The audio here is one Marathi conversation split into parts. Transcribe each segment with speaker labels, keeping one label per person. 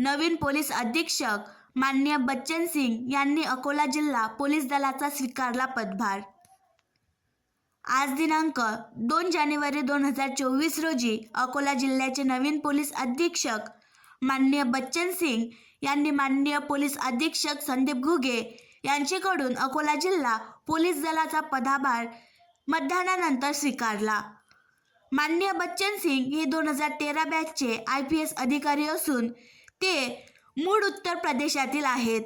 Speaker 1: नवीन पोलीस अधीक्षक मान्य बच्चन सिंग यांनी अकोला जिल्हा पोलीस दलाचा स्वीकारला पदभार. आज दिनांक दोन जानेवारी दोन हजार चोवीस रोजी अकोला जिल्ह्याचे नवीन पोलीस अधीक्षक मान्य बच्चन सिंग यांनी माननीय पोलीस अधीक्षक संदीप घुगे यांच्याकडून अकोला जिल्हा पोलीस दलाचा पदाभार मतदानानंतर स्वीकारला. माननीय बच्चन सिंग हे दोन हजार तेरा बॅचचे आय पी एस अधिकारी असून ते मूळ उत्तर प्रदेशातील आहेत.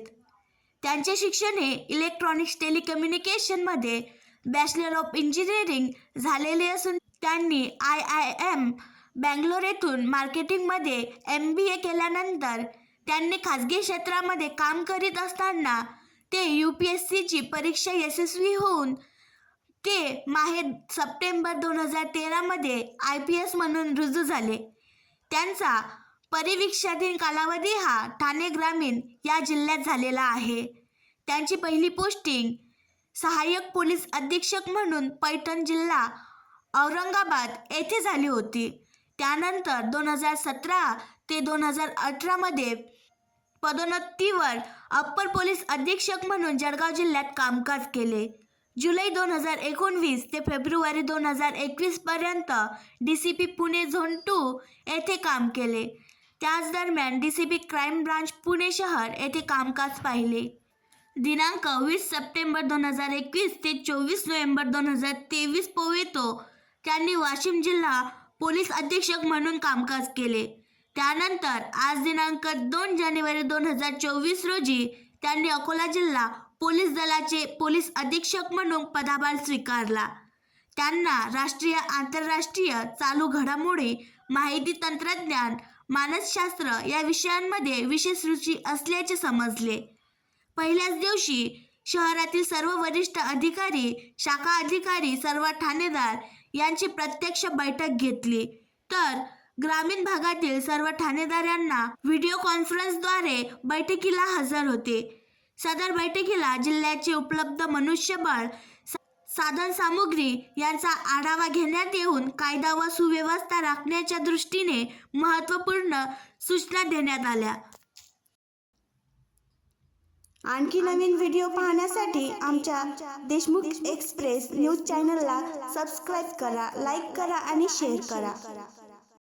Speaker 1: त्यांचे शिक्षण हे इलेक्ट्रॉनिक्स टेलिकम्युनिकेशनमध्ये बॅचलर ऑफ इंजिनिअरिंग झालेले असून त्यांनी आय आय एम बँगलोर येथून मार्केटिंगमध्ये एम बी ए केल्यानंतर त्यांनी खाजगी क्षेत्रामध्ये काम करीत असताना ते यू पी एस सीची परीक्षा यशस्वी होऊन ते माहे सप्टेंबर दोन हजार तेरामध्ये आय पी एस म्हणून रुजू झाले. त्यांचा परिवीक्षाधीन कालावधी हा ठाणे ग्रामीण या जिल्ह्यात झालेला आहे. त्यांची पहिली पोस्टिंग सहाय्यक पोलीस अधीक्षक म्हणून पैठण जिल्हा औरंगाबाद येथे झाली होती. त्यानंतर दोन हजार सतरा ते दोन हजार अठरामध्ये पदोन्नतीवर अप्पर पोलीस अधीक्षक म्हणून जळगाव जिल्ह्यात कामकाज केले. जुलै दोन हजार एकोणवीस ते फेब्रुवारी दोन हजार एकवीसपर्यंत D C P Pune zone two येथे काम केले. त्याच दरम्यान D C B crime branch Pune शहर येथे कामकाज पाहिले. दिनांक वीस सप्टेंबर दोन हजार एकवीस ते चोवीस नोव्हेंबर दोन हजार तेवीस पोवेतो त्यांनी वाशिम जिल्हा पोलीस अधीक्षक म्हणून कामकाज केले. त्यानंतर आज दिनांक दोन जानेवारी दोन हजार चोवीस रोजी त्यांनी अकोला जिल्हा पोलीस दलाचे पोलीस अधीक्षक म्हणून पदाभार स्वीकारला. त्यांना राष्ट्रीय आंतरराष्ट्रीय चालू घडामोडी माहिती तंत्रज्ञान मानसशास्त्र या विषयांमध्ये विशेष रुची असल्याचे समजले. पहिल्याच दिवशी शहरातील सर्व वरिष्ठ अधिकारी शाखा अधिकारी सर्व ठाणेदार यांची प्रत्यक्ष बैठक घेतली. तर ग्रामीण भागातील सर्व ठाणेदारांना व्हिडिओ कॉन्फरन्सद्वारे बैठकीला हजर होते. सदर बैठकीला जिल्ह्याचे उपलब्ध मनुष्यबळ साधन सामुग्री यांचा आढावा घेण्यात येऊन कायदा व सुव्यवस्था राखण्याच्या दृष्टीने महत्त्वपूर्ण सूचना देण्यात आल्या.
Speaker 2: आणखी नवीन व्हिडिओ पाहण्यासाठी आमच्या देशमुख एक्सप्रेस न्यूज चॅनलला सबस्क्राईब करा लाईक करा आणि शेअर करा.